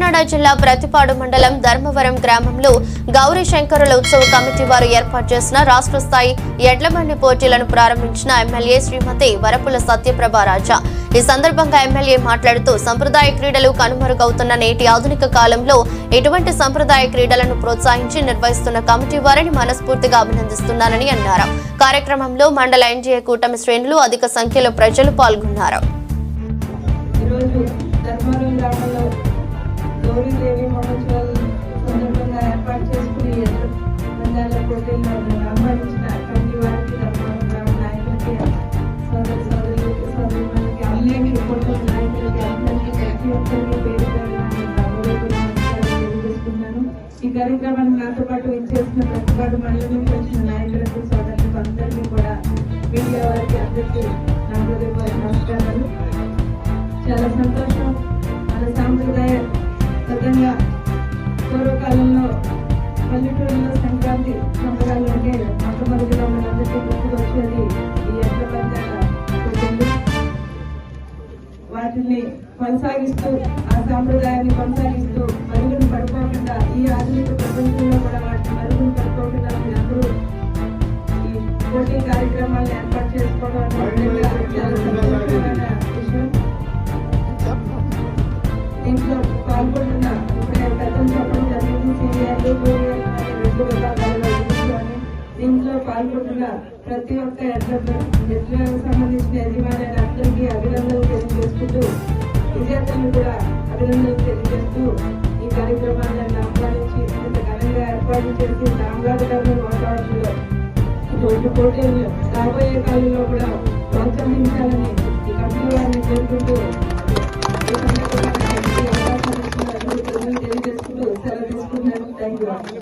కాకినాడ జిల్లా ప్రతిపాడు మండలం ధర్మవరం గ్రామంలో గౌరీ శంకరుల ఉత్సవ కమిటీ వారు ఏర్పాటు చేసిన రాష్ట్ర స్థాయి ఎడ్లబండి పోటీలను ప్రారంభించిన ఎమ్మెల్యే శ్రీమతి వరపుల సత్యప్రభ రాజా. ఈ సందర్భంగా ఎమ్మెల్యే మాట్లాడుతూ సంప్రదాయ క్రీడలు కనుమరుగవుతున్న నేటి ఆధునిక కాలంలో ఇటువంటి సంప్రదాయ క్రీడలను ప్రోత్సహించి నిర్వహిస్తున్న కమిటీ వారిని మనస్ఫూర్తిగా అభినందిస్తున్నానని అన్నారు. కార్యక్రమంలో మండల ఎన్డీఏ కూటమి శ్రేణులు అధిక సంఖ్యలో ప్రజలు పాల్గొన్నారు. గౌరీ దేవి గ్రామంలో మహోత్సవాలు సందర్భంగా ఏర్పాటు చేసుకుని ఎదురు పందాల పోటీల్లో ఆహ్వానించిన అటువంటి వారికి ధర్మవరం నాయకులకి సోదర సోదరులకి సోదరులకి అన్యాకి కుటుంబ నాయకులకి అందరికీ ప్రతి ఒక్కరికి పేరు పేరున తెలియజేసుకున్నాను ఈ కార్యక్రమాన్ని నాతో పాటు ఇచ్చేసిన ప్రతిపాడు మళ్ళీ నుంచి వచ్చిన నాయకులకు సోదరులకు అందరికీ కూడా మీడియా వారికి అందరికీ నా హృదయపూర్వక నమస్కారాలు. చాలా సంతోషం. మన సాంప్రదాయ పల్లెటూరులో సంక్రాంతి సంబరాలు అంటే మొట్టమొదటిగా మనందరికీ గుర్తుకొచ్చేది ఈ ఎడ్ల పందాల వాటిని కొనసాగిస్తూ ఆ సాంప్రదాయాన్ని కొనసాగిస్తూ మరుగును పడిపోకుండా ఈ ఆధునిక ప్రపంచంలో కూడా వాటిని మరుగును పడిపోకుండా మీరందరూ ఈ పోటీ కార్యక్రమాలను ఏర్పాటు చేసుకోవడం ప్రతి ఒక్క ఎడ్ల ఎడ్లకు సంబంధించిన యజమానులు అందరికీ అభినందనలు తెలియజేసుకుంటూ విజేతలను కూడా అభినందనలు తెలియజేస్తూ ఈ కార్యక్రమాన్ని ఆహ్వానించి ఇంత ఘనంగా ఏర్పాటు చేసి రామగారి వాతావరణంలో రెండు రోజు పోటీలు రాబోయే కాలంలో కూడా ప్రోత్సహించాలని ఈ కమిటీ వారిని కోరుకుంటూ తెలియజేసుకుంటూ సెలవు తీసుకున్నాను థ్యాంక్ యూ.